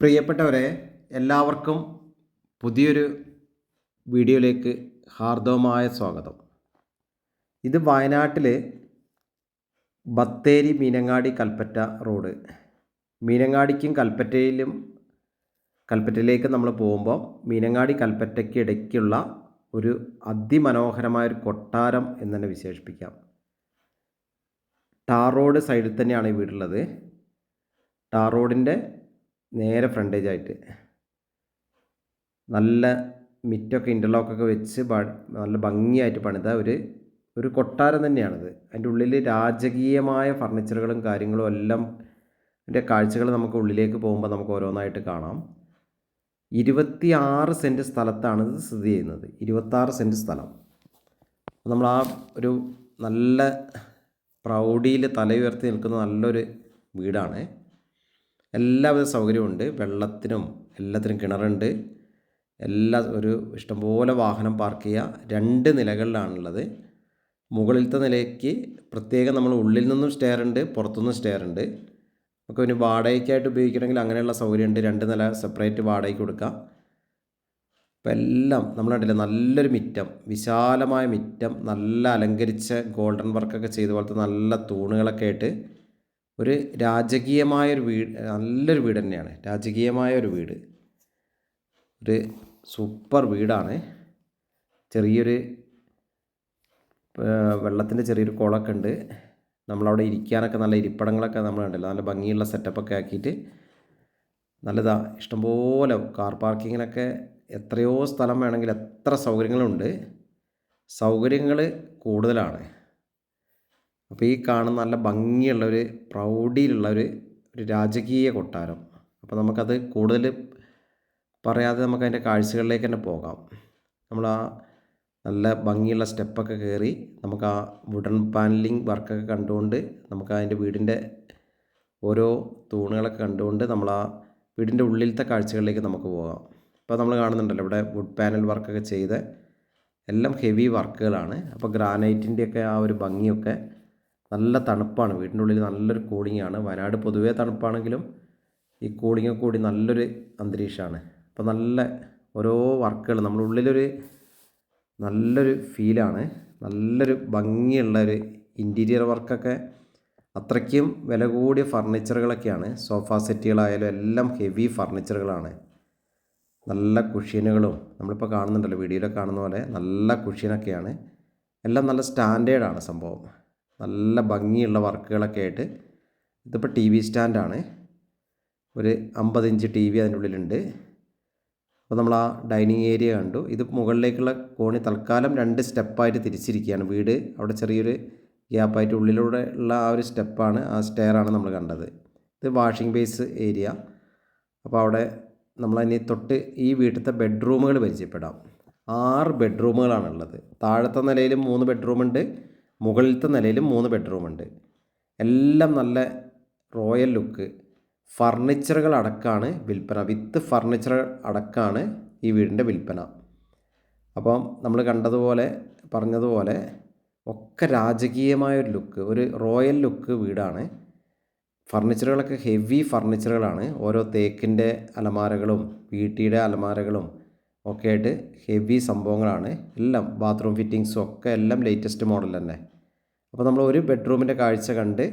പ്രിയപ്പെട്ടവരെ എല്ലാവർക്കും പുതിയൊരു വീഡിയോയിലേക്ക് ഹാർദവമായ സ്വാഗതം. ഇത് വയനാട്ടിലെ ബത്തേരി മീനങ്ങാടി കൽപ്പറ്റ റോഡ്. മീനങ്ങാടിക്കും കൽപ്പറ്റയിലും കൽപ്പറ്റയിലേക്ക് നമ്മൾ പോകുമ്പോൾ മീനങ്ങാടി കൽപ്പറ്റയ്ക്ക് ഇടയ്ക്കുള്ള ഒരു അതിമനോഹരമായ ഒരു കൊട്ടാരം എന്ന് തന്നെ വിശേഷിപ്പിക്കാം. ടാർ റോഡ് സൈഡിൽ തന്നെയാണ് ഈ വീടുള്ളത്. ടാർ റോഡിന്റെ നേരെ ഫ്രണ്ടേജ് ആയിട്ട്. നല്ല മിറ്റൊക്കെ ഇന്റർലോക്കൊക്കെ വെച്ച് നല്ല ഭംഗിയായിട്ട് പണിത ഒരു ഒരു കൊട്ടാരം തന്നെയാണിത്. അതിന്റെ ഉള്ളിൽ രാജകീയമായ ഫർണിച്ചറുകളും കാര്യങ്ങളും എല്ലാം അതിന്റെ കാഴ്ചകൾ നമുക്ക് ഉള്ളിലേക്ക് പോകുമ്പോൾ നമുക്ക് ഓരോന്നായിട്ട് കാണാം. ഇരുപത്തി ആറ് സെന്റ് സ്ഥലത്താണ് ഇത് സ്ഥിതി ചെയ്യുന്നത്. ഇരുപത്താറ് സെന്റ് സ്ഥലം. നമ്മൾ ആ ഒരു നല്ല പ്രൗഢിയിൽ തല ഉയർത്തി നിൽക്കുന്ന നല്ലൊരു വീടാണ്. എല്ലാവിധ സൗകര്യവും ഉണ്ട് വെള്ളത്തിനും എല്ലാത്തിനും കിണറുണ്ട്. എല്ലാ ഒരു ഇഷ്ടംപോലെ വാഹനം പാർക്ക് ചെയ്യുക രണ്ട് നിലകളിലാണുള്ളത്. മുകളിലത്തെ നിലയ്ക്ക് പ്രത്യേകം നമ്മൾ ഉള്ളിൽ നിന്നും സ്റ്റെയർ ഉണ്ട് പുറത്തുനിന്നും സ്റ്റെയർ ഉണ്ട്. നമുക്ക് പിന്നെ വാടകയ്ക്കായിട്ട് ഉപയോഗിക്കണമെങ്കിൽ അങ്ങനെയുള്ള സൗകര്യമുണ്ട്. രണ്ട് നില സെപ്പറേറ്റ് വാടകയ്ക്ക് കൊടുക്കാം. അപ്പം എല്ലാം നമ്മൾ കണ്ടില്ല നല്ലൊരു മിറ്റം വിശാലമായ മിറ്റം നല്ല അലങ്കരിച്ച ഗോൾഡൻ വർക്കൊക്കെ ചെയ്ത പോലത്തെ നല്ല തൂണുകളൊക്കെ ആയിട്ട് ഒരു രാജകീയമായൊരു വീട് നല്ലൊരു വീട് തന്നെയാണ്. രാജകീയമായ ഒരു വീട്. ഒരു സൂപ്പർ വീടാണ്. ചെറിയൊരു വെള്ളത്തിന്റെ ചെറിയൊരു കുളമൊക്കെ ഉണ്ട്. നമ്മളവിടെ ഇരിക്കാനൊക്കെ നല്ല ഇരിപ്പിടങ്ങളൊക്കെ നമ്മൾ കണ്ടല്ലോ? നല്ല ഭംഗിയുള്ള സെറ്റപ്പൊക്കെ ആക്കിയിട്ട് നല്ലതാ ഇഷ്ടംപോലെ കാർ പാർക്കിങ്ങിനൊക്കെ എത്രയോ സ്ഥലം വേണമെങ്കിൽ എത്ര സൗകര്യങ്ങളുണ്ട്. സൗകര്യങ്ങൾ കൂടുതലാണ്. അപ്പോൾ ഈ കാണുന്ന നല്ല ഭംഗിയുള്ള ഒരു പ്രൗഢിയിലുള്ള ഒരു ഒരു രാജകീയ കൊട്ടാരം. അപ്പോൾ നമുക്കത് കൂടുതൽ പറയാതെ നമുക്ക് അതിന്റെ കാഴ്ചകളിലേക്ക് തന്നെ പോകാം. നമ്മൾ ആ നല്ല ഭംഗിയുള്ള സ്റ്റെപ്പൊക്കെ കയറി നമുക്ക് ആ വുഡൻ പാനലിംഗ് വർക്കൊക്കെ കണ്ടുകൊണ്ട് നമുക്ക് അതിന്റെ വീടിന്റെ ഓരോ തൂണുകളൊക്കെ കണ്ടുകൊണ്ട് നമ്മൾ ആ വീടിന്റെ ഉള്ളിലത്തെ കാഴ്ചകളിലേക്ക് നമുക്ക് പോകാം. ഇപ്പോൾ നമ്മൾ കാണുന്നുണ്ടല്ലോ ഇവിടെ വുഡ് പാനൽ വർക്കൊക്കെ ചെയ്ത് എല്ലാം ഹെവി വർക്കുകളാണ്. അപ്പോൾ ഗ്രാനൈറ്റിന്റെയൊക്കെ ആ ഒരു ഭംഗിയൊക്കെ നല്ല തണുപ്പാണ്. വീടിന്റെ ഉള്ളിൽ നല്ലൊരു കൂളിംഗ് ആണ്. വയനാട് പൊതുവേ തണുപ്പാണെങ്കിലും ഈ കൂളിംഗ് കൂടി നല്ലൊരു അന്തരീക്ഷമാണ്. അപ്പോൾ നല്ല ഓരോ വർക്കുകൾ നമ്മുടെ ഉള്ളിലൊരു നല്ലൊരു ഫീലാണ് നല്ലൊരു ഭംഗിയുള്ള ഒരു ഇന്റീരിയർ വർക്കൊക്കെ അത്രയ്ക്കും വില കൂടിയ ഫർണിച്ചറുകളൊക്കെയാണ് സോഫ സെറ്റുകളായാലും എല്ലാം ഹെവി ഫർണിച്ചറുകളാണ് നല്ല കുഷ്യനുകളും നമ്മളിപ്പോൾ കാണുന്നുണ്ടല്ലോ വീഡിയോയിൽ കാണുന്ന പോലെ നല്ല കുഷ്യനൊക്കെയാണ് എല്ലാം നല്ല സ്റ്റാൻഡേർഡാണ് സംഭവം. നല്ല ഭംഗിയുള്ള വർക്കുകളൊക്കെ ആയിട്ട് ഇതിപ്പോൾ ടി വി സ്റ്റാൻഡാണ് ഒരു അമ്പത് ഇഞ്ച് ടി വി അതിന്റെ ഉള്ളിലുണ്ട്. അപ്പോൾ നമ്മൾ ആ ഡൈനിങ് ഏരിയ കണ്ടു. ഇത് മുകളിലേക്കുള്ള കോണി തൽക്കാലം രണ്ട് സ്റ്റെപ്പായിട്ട് തിരിച്ചിരിക്കുകയാണ്. വീട് അവിടെ ചെറിയൊരു ഗ്യാപ്പായിട്ട് ഉള്ളിലൂടെ ഉള്ള ആ ഒരു സ്റ്റെപ്പാണ് ആ സ്റ്റെയറാണ് നമ്മൾ കണ്ടത്. ഇത് വാഷിംഗ് ബേസ് ഏരിയ അപ്പോൾ അവിടെ നമ്മൾ അതിന് തൊട്ട് ഈ വീട്ടിലത്തെ ബെഡ്റൂമുകൾ പരിചയപ്പെടാം. ആറ് ബെഡ്റൂമുകളാണുള്ളത് താഴത്തെ നിലയിൽ മൂന്ന് ബെഡ്റൂമുണ്ട് മുകളിലത്തെ നിലയിലും മൂന്ന് ബെഡ്റൂമുണ്ട് എല്ലാം നല്ല റോയൽ ലുക്ക് ഫർണിച്ചറുകൾ അടക്കമാണ് വിൽപ്പന. വിത്ത് ഫർണിച്ചർ അടക്കമാണ് ഈ വീടിന്റെ വിൽപ്പന. അപ്പം നമ്മൾ കണ്ടതുപോലെ പറഞ്ഞതുപോലെ ഒക്കെ രാജകീയമായ ഒരു ലുക്ക് ഒരു റോയൽ ലുക്ക് വീടാണ്. ഫർണിച്ചറുകളൊക്കെ ഹെവി ഫർണിച്ചറുകളാണ് ഓരോ തേക്കിന്റെ അലമാരകളും വീട്ടിയുടെ അലമാരകളും ഒക്കെ ആയിട്ട് ഹെവി സംഭവങ്ങളാണ്. എല്ലാം ബാത്റൂം ഫിറ്റിങ്സും ഒക്കെ എല്ലാം ലേറ്റസ്റ്റ് മോഡൽ തന്നെ. അപ്പോൾ നമ്മൾ ഒരു ബെഡ്റൂമിന്റെ കാഴ്ച കണ്ട്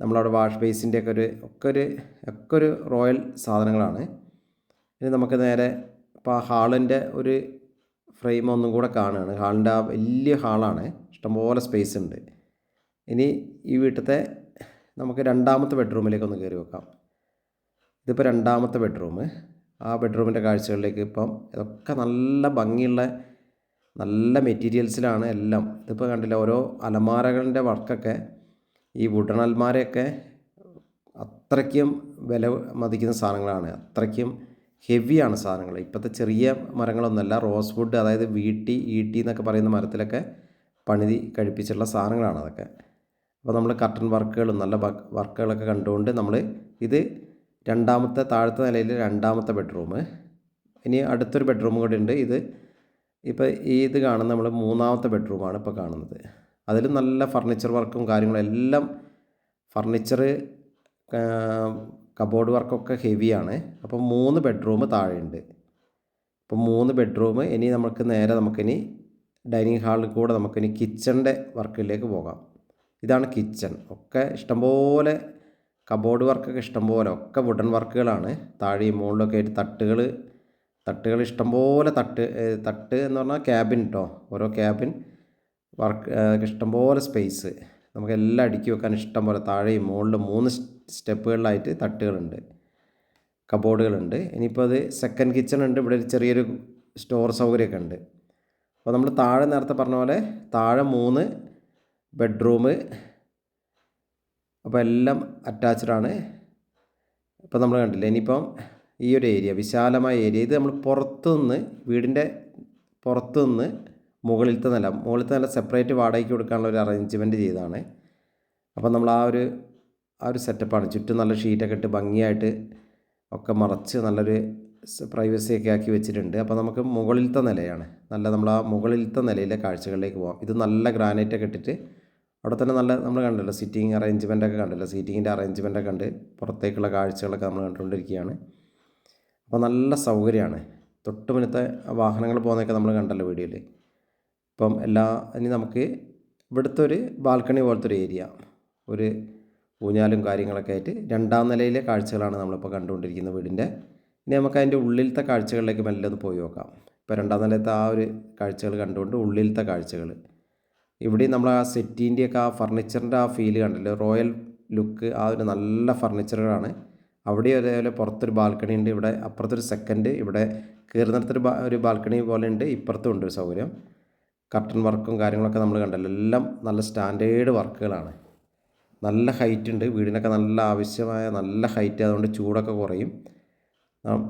നമ്മളവിടെ വാഷ് ബേസിന്റെ ഒക്കെ ഒരു ഒക്കെ ഒരു ഒക്കെ ഒരു റോയൽ സാധനങ്ങളാണ്. ഇനി നമുക്ക് നേരെ ഇപ്പോൾ ഹാളിന്റെ ഒരു ഫ്രെയിം ഒന്നും കൂടെ കാണുകയാണ്. ഹാളിന്റെ ആ വലിയ ഹാളാണ് ഇഷ്ടംപോലെ സ്പേസ് ഉണ്ട്. ഇനി ഈ വീട്ടിലത്തെ നമുക്ക് രണ്ടാമത്തെ ബെഡ്റൂമിലേക്ക് ഒന്ന് കയറി വെക്കാം. ഇതിപ്പോൾ രണ്ടാമത്തെ ബെഡ്റൂം ആ ബെഡ്റൂമിന്റെ കാഴ്ചകളിലേക്ക് ഇപ്പം ഇതൊക്കെ നല്ല ഭംഗിയുള്ള നല്ല മെറ്റീരിയൽസിലാണ് എല്ലാം. ഇതിപ്പോൾ കണ്ടില്ല ഓരോ അലമാരകളുടെ വർക്കൊക്കെ ഈ വുഡൺ അലമാരയൊക്കെ അത്രയ്ക്കും വില മതിക്കുന്ന സാധനങ്ങളാണ്. അത്രയ്ക്കും ഹെവിയാണ് സാധനങ്ങൾ. ഇപ്പോഴത്തെ ചെറിയ മരങ്ങളൊന്നുമല്ല റോസ് വുഡ് അതായത് വീട്ടി ഈട്ടി എന്നൊക്കെ പറയുന്ന മരത്തിലൊക്കെ പണിതി കഴിപ്പിച്ചിട്ടുള്ള സാധനങ്ങളാണ് അതൊക്കെ. അപ്പോൾ നമ്മൾ കർട്ടൻ വർക്കുകളും നല്ല വർക്കുകളൊക്കെ കണ്ടുകൊണ്ട് നമ്മൾ ഇത് രണ്ടാമത്തെ താഴത്തെ നിലയിൽ രണ്ടാമത്തെ ബെഡ്റൂം ഇനി അടുത്തൊരു ബെഡ്റൂം കൂടി ഉണ്ട്. ഇത് ഇപ്പോൾ ഈ ഇത് കാണുന്ന നമ്മൾ മൂന്നാമത്തെ ബെഡ്റൂമാണ് ഇപ്പോൾ കാണുന്നത്. അതിൽ നല്ല ഫർണിച്ചർ വർക്കും കാര്യങ്ങളും എല്ലാം ഫർണിച്ചർ കബോർഡ് വർക്കൊക്കെ ഹെവിയാണ് അപ്പോൾ മൂന്ന് ബെഡ്റൂം താഴെയുണ്ട് അപ്പോൾ മൂന്ന് ബെഡ്റൂം ഇനി നമുക്ക് നേരെ നമുക്കിനി ഡൈനിങ് ഹാളിൽ കൂടെ നമുക്കിനി കിച്ചണിന്റെ വർക്കിലേക്ക് പോകാം. ഇതാണ് കിച്ചൺ ഒക്കെ ഇഷ്ടംപോലെ കബോർഡ് വർക്കൊക്കെ ഇഷ്ടംപോലെ ഒക്കെ വുഡൻ വർക്കുകളാണ്. താഴെയും മുകളിലൊക്കെ ആയിട്ട് തട്ടുകൾ തട്ടുകൾ ഇഷ്ടംപോലെ തട്ട് തട്ട് എന്ന് പറഞ്ഞാൽ ക്യാബിൻ കേട്ടോ ഓരോ ക്യാബിൻ വർക്ക് ഇഷ്ടംപോലെ സ്പേസ് നമുക്ക് എല്ലാം അടുക്കി വെക്കാൻ ഇഷ്ടംപോലെ താഴെയും മുകളിൽ മൂന്ന് സ്റ്റെപ്പുകളിലായിട്ട് തട്ടുകളുണ്ട് കബോർഡുകളുണ്ട്. ഇനിയിപ്പോൾ അത് സെക്കൻഡ് കിച്ചൺ ഉണ്ട്. ഇവിടെ ഒരു ചെറിയൊരു സ്റ്റോർ സൗകര്യമൊക്കെ ഉണ്ട്. അപ്പോൾ നമ്മൾ താഴെ നേരത്തെ പറഞ്ഞ പോലെ താഴെ മൂന്ന് ബെഡ്റൂം അപ്പോൾ എല്ലാം അറ്റാച്ച്ഡ് ആണ്. ഇപ്പോൾ നമ്മൾ കണ്ടില്ലേ ഇനിയിപ്പം ഈ ഒരു ഏരിയ വിശാലമായ ഏരിയ ഇത് നമ്മൾ പുറത്തുനിന്ന് വീടിന്റെ പുറത്തുനിന്ന് മുകളിലത്തെ നില മുകളിലത്തെ നില സെപ്പറേറ്റ് വാടകയ്ക്ക് കൊടുക്കാനുള്ള ഒരു അറേഞ്ച്മെന്റ് ചെയ്തതാണ്. അപ്പോൾ നമ്മൾ ആ ഒരു ആ ഒരു സെറ്റപ്പാണ് ചുറ്റും നല്ല ഷീറ്റൊക്കെ ഇട്ട് ഭംഗിയായിട്ട് ഒക്കെ മറച്ച് നല്ലൊരു പ്രൈവസി ഒക്കെ ആക്കി വെച്ചിട്ടുണ്ട്. അപ്പോൾ നമുക്ക് മുകളിലത്തെ നിലയാണ്. നല്ല നമ്മൾ ആ മുകളിലത്തെ നിലയിലെ കാഴ്ചകളിലേക്ക് പോകാം ഇത് നല്ല ഗ്രാനൈറ്റൊക്കെ ഇട്ടിട്ട് അവിടെ തന്നെ നല്ല നമ്മൾ കണ്ടല്ലോ സിറ്റിംഗ് അറേഞ്ച്മെന്റ് ഒക്കെ കണ്ടല്ലോ സീറ്റിങ്ങിന്റെ അറേഞ്ച്മെന്റ് ഒക്കെ കണ്ട് പുറത്തേക്കുള്ള കാഴ്ചകളൊക്കെ നമ്മൾ കണ്ടുകൊണ്ടിരിക്കുകയാണ്. അപ്പോൾ നല്ല സൗകര്യമാണ്. തൊട്ട് മുന്നത്തെ വാഹനങ്ങൾ പോകുന്നതൊക്കെ നമ്മൾ കണ്ടല്ലോ വീഡിയോയിൽ. ഇപ്പം എല്ലാ ഇനി നമുക്ക് ഇവിടുത്തെ ഒരു ബാൽക്കണി പോലത്തെ ഒരു ഏരിയ ഒരു ഊഞ്ഞാലും കാര്യങ്ങളൊക്കെ ആയിട്ട് രണ്ടാം നിലയിലെ കാഴ്ചകളാണ് നമ്മളിപ്പോൾ കണ്ടുകൊണ്ടിരിക്കുന്ന വീടിന്റെ. ഇനി നമുക്ക് അതിന്റെ ഉള്ളിലത്തെ കാഴ്ചകളിലേക്ക് മെല്ലെ ഒന്ന് പോയി നോക്കാം. ഇപ്പോൾ രണ്ടാം നിലത്തെ ആ ഒരു കാഴ്ചകൾ കണ്ടുകൊണ്ട് ഉള്ളിലത്തെ കാഴ്ചകൾ. ഇവിടെ നമ്മൾ ആ സെറ്റിന്റെയൊക്കെ ആ ഫർണിച്ചറിന്റെ ആ ഫീൽ കണ്ടല്ലോ? റോയൽ ലുക്ക് ആ ഒരു നല്ല ഫർണിച്ചറുകളാണ്. അവിടെ അതേപോലെ പുറത്തൊരു ബാൽക്കണി ഉണ്ട് ഇവിടെ അപ്പുറത്തൊരു സെക്കൻഡ് ഇവിടെ കയറുന്നിടത്തൊരു ഒരു ബാൽക്കണി പോലെ ഉണ്ട് ഇപ്പുറത്തും ഉണ്ട് ഒരു സൗകര്യം. കർട്ടൺ വർക്കും കാര്യങ്ങളൊക്കെ നമ്മൾ കണ്ടല്ലോ എല്ലാം നല്ല സ്റ്റാൻഡേർഡ് വർക്കുകളാണ്. നല്ല ഹൈറ്റ് ഉണ്ട് വീടിനൊക്കെ നല്ല ആവശ്യമായ നല്ല ഹൈറ്റ് അതുകൊണ്ട് ചൂടൊക്കെ കുറയും.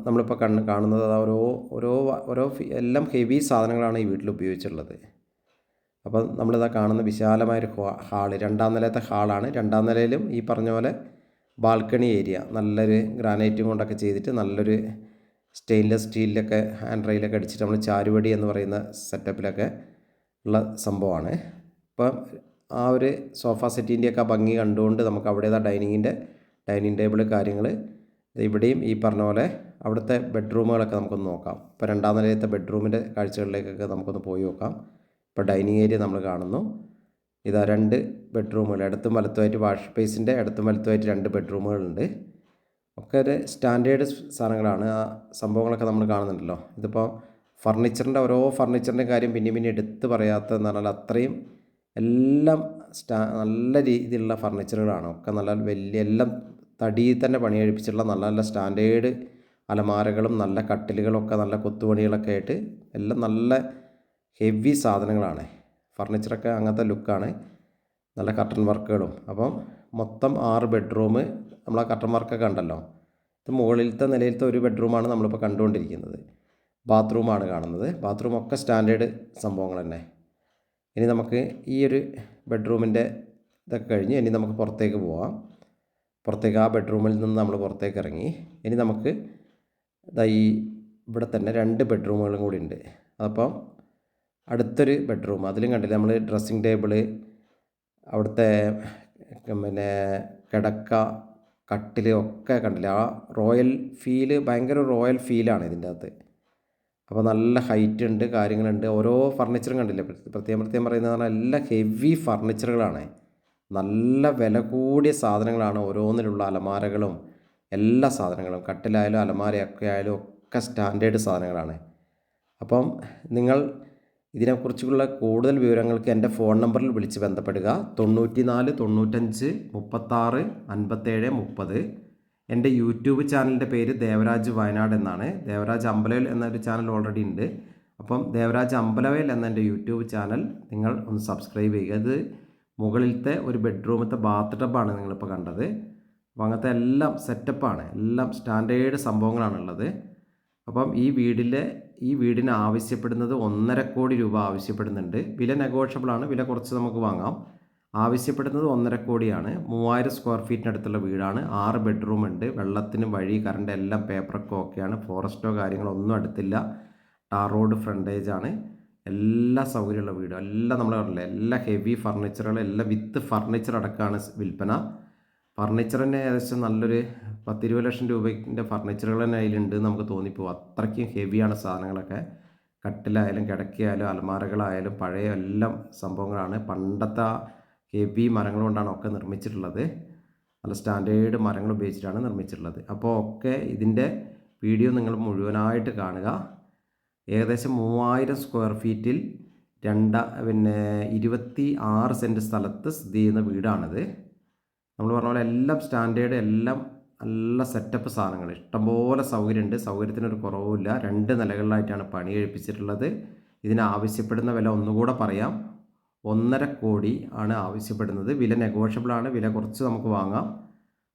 നമ്മളിപ്പോൾ കണ്ണ് കാണുന്നത് ഓരോ ഓരോ ഓരോ എല്ലാം ഹെവി സാധനങ്ങളാണ് ഈ വീട്ടിൽ ഉപയോഗിച്ചിട്ടുള്ളത്. അപ്പോൾ നമ്മളിതാ കാണുന്ന വിശാലമായൊരു ഹാൾ. രണ്ടാം നിലത്തെ ഹാളാണ്. രണ്ടാം നിലയിലും ഈ പറഞ്ഞ പോലെ ബാൽക്കണി ഏരിയ. നല്ലൊരു ഗ്രാനൈറ്റും കൊണ്ടൊക്കെ ചെയ്തിട്ട് നല്ലൊരു സ്റ്റെയിൻലെസ് സ്റ്റീലിലൊക്കെ ഹാൻഡ് റെയിലൊക്കെ അടിച്ചിട്ട് നമ്മൾ ചാരുവടി എന്ന് പറയുന്ന സെറ്റപ്പിലൊക്കെ ഉള്ള സംഭവമാണ്. ഇപ്പം ആ ഒരു സോഫ സെറ്റിന്റെയൊക്കെ ഭംഗി കണ്ടുകൊണ്ട് നമുക്ക് അവിടേതാ ഡൈനിങ്ങിന്റെ ഡൈനിങ് ടേബിൾ കാര്യങ്ങൾ ഇവിടെയും ഈ പറഞ്ഞ പോലെ അവിടുത്തെ ബെഡ്റൂമുകളൊക്കെ നമുക്കൊന്ന് നോക്കാം. ഇപ്പോൾ രണ്ടാം നിലയത്തെ ബെഡ്റൂമിന്റെ കാഴ്ചകളിലേക്കൊക്കെ നമുക്കൊന്ന് പോയി നോക്കാം. ഇപ്പോൾ ഡൈനിങ് ഏരിയ നമ്മൾ കാണുന്നു. ഇതാ രണ്ട് ബെഡ്റൂമുകൾ ഇടത്തും വലത്തുമായിട്ട് വാഷ് സ്പേസിന്റെ ഇടത്തും വലത്തുമായിട്ട് രണ്ട് ബെഡ്റൂമുകളുണ്ട്. ഒക്കെ ഒരു സ്റ്റാൻഡേർഡ് സാധനങ്ങളാണ്. ആ സംഭവങ്ങളൊക്കെ നമ്മൾ കാണുന്നുണ്ടല്ലോ. ഇതിപ്പോൾ ഫർണിച്ചറിന്റെ ഓരോ ഫർണിച്ചറിന്റെ കാര്യം പിന്നെ പിന്നെ എടുത്ത് പറയാത്തതെന്ന് പറഞ്ഞാൽ അത്രയും എല്ലാം സ്റ്റാ നല്ല രീതിയിലുള്ള ഫർണിച്ചറുകളാണ്. ഒക്കെ നല്ല വലിയ എല്ലാം തടിയിൽ തന്നെ പണിയെടുപ്പിച്ചിട്ടുള്ള നല്ല നല്ല സ്റ്റാൻഡേർഡ് അലമാരകളും നല്ല കട്ടിലുകളൊക്കെ നല്ല കൊത്തുപണികളൊക്കെ ആയിട്ട് എല്ലാം നല്ല ഹെവി സാധനങ്ങളാണ്. ഫർണിച്ചറൊക്കെ അങ്ങനത്തെ ലുക്കാണ്. നല്ല കർട്ടൻ വർക്കുകളും. അപ്പം മൊത്തം ആറ് ബെഡ്റൂം നമ്മൾ ആ കർട്ടൻ വർക്കൊക്കെ ഉണ്ടല്ലോ ഇത് മുകളിലത്തെ നിലയിലത്തെ ഒരു ബെഡ്റൂമാണ് നമ്മളിപ്പോൾ കണ്ടുകൊണ്ടിരിക്കുന്നത്. ബാത്റൂമാണ് കാണുന്നത്. ബാത്റൂം ഒക്കെ സ്റ്റാൻഡേർഡ് സംഭവങ്ങൾ തന്നെ. ഇനി നമുക്ക് ഈ ഒരു ബെഡ്റൂമിന്റെ ഇതൊക്കെ കഴിഞ്ഞ് ഇനി നമുക്ക് പുറത്തേക്ക് പോവാം. പുറത്തേക്ക് ആ ബെഡ്റൂമിൽ നിന്ന് നമ്മൾ പുറത്തേക്ക് ഇറങ്ങി. ഇനി നമുക്ക് ഇതാ ഈ ഇവിടെ തന്നെ രണ്ട് ബെഡ്റൂമുകളും കൂടി ഉണ്ട്. അപ്പം അടുത്തൊരു ബെഡ്റൂം. അതിലും കണ്ടില്ല നമ്മൾ ഡ്രസ്സിങ് ടേബിൾ അവിടുത്തെ പിന്നെ കിടക്ക കട്ടിൽ ഒക്കെ കണ്ടില്ല. ആ റോയൽ ഫീൽ ഭയങ്കര റോയൽ ഫീലാണ് ഇതിന്റെ അകത്ത്. അപ്പോൾ നല്ല ഹൈറ്റ് ഉണ്ട് കാര്യങ്ങളുണ്ട്. ഓരോ ഫർണിച്ചറും കണ്ടില്ല. പ്രത്യേകം പ്രത്യേകം പറയുന്നത് പറഞ്ഞാൽ എല്ലാ ഹെവി ഫർണിച്ചറുകളാണ്. നല്ല വില കൂടിയ സാധനങ്ങളാണ് ഓരോന്നിലുള്ള അലമാരകളും എല്ലാ സാധനങ്ങളും. കട്ടിലായാലും അലമാരയൊക്കെ ആയാലും ഒക്കെ സ്റ്റാൻഡേർഡ് സാധനങ്ങളാണ്. അപ്പം നിങ്ങൾ ഇതിനെക്കുറിച്ചുള്ള കൂടുതൽ വിവരങ്ങൾക്ക് എന്റെ ഫോൺ നമ്പറിൽ വിളിച്ച് ബന്ധപ്പെടുക. തൊണ്ണൂറ്റി നാല് തൊണ്ണൂറ്റഞ്ച് മുപ്പത്താറ് അൻപത്തേഴ് മുപ്പത്. എന്റെ യൂട്യൂബ് ചാനലിന്റെ പേര് ദേവരാജ് വയനാട് എന്നാണ്. ദേവരാജ് അമ്പലവേൽ എന്നൊരു ചാനൽ ഓൾറെഡി ഉണ്ട്. അപ്പം ദേവരാജ് അമ്പലവേൽ എന്ന എന്റെ യൂട്യൂബ് ചാനൽ നിങ്ങൾ ഒന്ന് സബ്സ്ക്രൈബ് ചെയ്യുക. ഇത് മുകളിലത്തെ ഒരു ബെഡ്റൂമത്തെ ബാത്ത് ടബാണ് നിങ്ങളിപ്പോൾ കണ്ടത്. അപ്പോൾ അങ്ങനത്തെ എല്ലാം സെറ്റപ്പാണ് എല്ലാം സ്റ്റാൻഡേർഡ് സംഭവങ്ങളാണുള്ളത് അപ്പം ഈ വീടിലെ ഈ വീടിന് ആവശ്യപ്പെടുന്നത് ഒന്നര കോടി രൂപ ആവശ്യപ്പെടുന്നുണ്ട്. വില നെഗോഷ്യബിൾ ആണ് വില കുറച്ച് നമുക്ക് വാങ്ങാം. ആവശ്യപ്പെടുന്നത് ഒന്നര കോടിയാണ്. മൂവായിരം സ്ക്വയർ ഫീറ്റിനടുത്തുള്ള വീടാണ്. ആറ് ബെഡ്റൂം ഉണ്ട്. വെള്ളത്തിനും വഴി കറണ്ട് എല്ലാം പേപ്പറൊക്കെ ഓക്കെയാണ് ഫോറസ്റ്റോ കാര്യങ്ങളോ ഒന്നും അടുത്തില്ല. ടാർ റോഡ് ഫ്രണ്ടേജ് ആണ്. എല്ലാ സൗകര്യമുള്ള വീടും. എല്ലാം നമ്മൾ കണ്ടില്ല എല്ലാ ഹെവി ഫർണിച്ചറുകളും എല്ലാം വിത്ത് ഫർണിച്ചർ അടക്കമാണ് വിൽപ്പന. ഫർണിച്ചർ തന്നെ ഏകദേശം നല്ലൊരു പത്തിരുപത് ലക്ഷം രൂപയ്ക്കിന്റെ ഫർണിച്ചറുകൾ തന്നെ അതിലുണ്ട് നമുക്ക് തോന്നിപ്പോവും അത്രയ്ക്കും ഹെവിയാണ് സാധനങ്ങളൊക്കെ. കട്ടിലായാലും കിടക്കയായാലും അലമാരകളായാലും പഴയ എല്ലാം സംഭവങ്ങളാണ്. പണ്ടത്തെ ഹെവി മരങ്ങൾ കൊണ്ടാണ് ഒക്കെ നിർമ്മിച്ചിട്ടുള്ളത്. നല്ല സ്റ്റാൻഡേർഡ് മരങ്ങൾ ഉപയോഗിച്ചിട്ടാണ് നിർമ്മിച്ചിട്ടുള്ളത്. അപ്പോൾ ഒക്കെ ഇതിന്റെ വീഡിയോ നിങ്ങൾ മുഴുവനായിട്ട് കാണുക. ഏകദേശം മൂവായിരം സ്ക്വയർ ഫീറ്റിൽ രണ്ട പിന്നെ ഇരുപത്തി ആറ് സെന്റ് സ്ഥലത്ത് സ്ഥിതി ചെയ്യുന്ന വീടാണിത്. നമ്മൾ പറഞ്ഞ പോലെ എല്ലാം സ്റ്റാൻഡേർഡ് എല്ലാം നല്ല സെറ്റപ്പ് സാധനങ്ങൾ. ഇഷ്ടംപോലെ സൗകര്യമുണ്ട്. സൗകര്യത്തിനൊരു കുറവുമില്ല. രണ്ട് നിലകളിലായിട്ടാണ് പണി കഴിപ്പിച്ചിട്ടുള്ളത്. ഇതിനാവശ്യപ്പെടുന്ന വില ഒന്നുകൂടെ പറയാം. ഒന്നര കോടി ആണ് ആവശ്യപ്പെടുന്നത്. വില നെഗോഷ്യബിൾ ആണ്. വില കുറച്ച് നമുക്ക് വാങ്ങാം.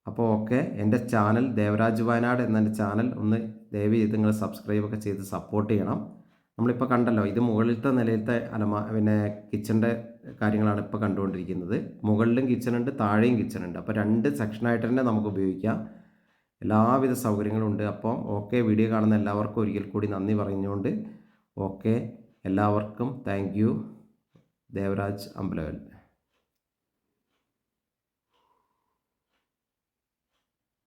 അപ്പോൾ ഓക്കെ. എന്റെ ചാനൽ ദേവരാജ് വയനാട് എന്ന ചാനൽ ഒന്ന് ദയവ് ചെയ്ത് നിങ്ങൾ സബ്സ്ക്രൈബൊക്കെ ചെയ്ത് സപ്പോർട്ട് ചെയ്യണം. നമ്മളിപ്പോൾ കണ്ടല്ലോ ഇത് മുകളിലത്തെ നിലയിലത്തെ അലമ പിന്നെ കിച്ചന്റെ കാര്യങ്ങളാണ് ഇപ്പോൾ കണ്ടുകൊണ്ടിരിക്കുന്നത്. മുകളിലും കിച്ചണുണ്ട് താഴെയും കിച്ചണുണ്ട് അപ്പോൾ രണ്ട് സെക്ഷനായിട്ട് തന്നെ നമുക്ക് ഉപയോഗിക്കാം. എല്ലാവിധ സൗകര്യങ്ങളും ഉണ്ട്. അപ്പോൾ ഓക്കെ വീഡിയോ കാണുന്ന എല്ലാവർക്കും ഒരിക്കൽ കൂടി നന്ദി പറഞ്ഞുകൊണ്ട് ഓക്കെ എല്ലാവർക്കും താങ്ക് യു ദേവരാജ് അമ്പലവൽ.